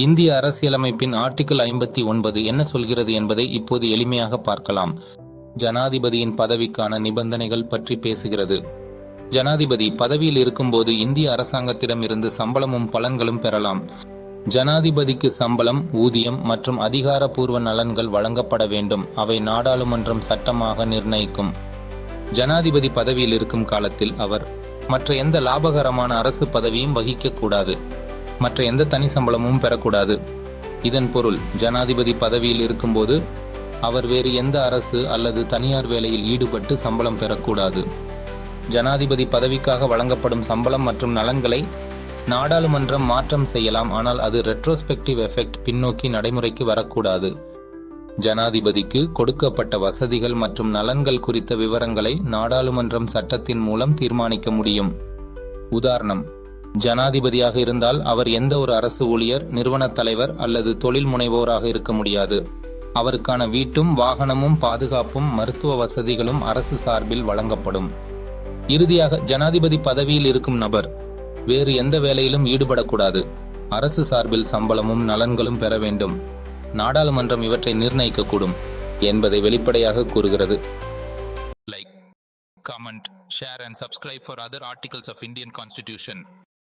இந்திய அரசியலமைப்பின் ஆர்டிகிள் ஐம்பத்தி ஒன்பது என்ன சொல்கிறது என்பதை இப்போது எளிமையாக பார்க்கலாம். ஜனாதிபதியின் பதவிக்கான நிபந்தனைகள் பற்றி பேசுகிறது. ஜனாதிபதி பதவியில் இருக்கும்போது இந்திய அரசாங்கத்திடம் இருந்து சம்பளமும் பலன்களும் பெறலாம். ஜனாதிபதிக்கு சம்பளம் ஊதியம் மற்றும் அதிகாரப்பூர்வ நலன்கள் வழங்கப்பட வேண்டும். அவை நாடாளுமன்றம் சட்டமாக நிர்ணயிக்கும். ஜனாதிபதி பதவியில் இருக்கும் காலத்தில் அவர் மற்ற எந்த லாபகரமான அரசு பதவியும் வகிக்கக்கூடாது மற்ற எந்த தனி சம்பளமும் பெறக்கூடாது. இதன் பொருள் ஜனாதிபதி பதவியில் இருக்கும்போது அவர் வேறு எந்த அரசு அல்லது தனியார் வேலையில் ஈடுபட்டு சம்பளம் பெறக்கூடாது. ஜனாதிபதி பதவிக்காக வழங்கப்படும் சம்பளம் மற்றும் நலன்களை நாடாளுமன்றம் மாற்றம் செய்யலாம் ஆனால் அது ரெட்ரோஸ்பெக்டிவ் எஃபெக்ட் பின்னோக்கி நடைமுறைக்கு வரக்கூடாது. ஜனாதிபதிக்கு கொடுக்கப்பட்ட வசதிகள் மற்றும் நலன்கள் குறித்த விவரங்களை நாடாளுமன்றம் சட்டத்தின் மூலம் தீர்மானிக்க முடியும். உதாரணம் ஜனாதிபதியாக இருந்தால் அவர் எந்த ஒரு அரசு ஊழியர் நிறுவனத் தலைவர் அல்லது தொழில் முனைவோராக இருக்க முடியாது. அவருக்கான வீட்டும் வாகனமும் பாதுகாப்பும் மருத்துவ வசதிகளும் அரசு சார்பில் வழங்கப்படும். இறுதியாக ஜனாதிபதி பதவியில் இருக்கும் நபர் வேறு எந்த வேலையிலும் ஈடுபடக்கூடாது. அரசு சார்பில் சம்பளமும் நலன்களும் பெற வேண்டும். நாடாளுமன்றம் இவற்றை நிர்ணயிக்கக்கூடும் என்பதை வெளிப்படையாக கூறுகிறது. Like comment share and subscribe for other articles of Indian constitution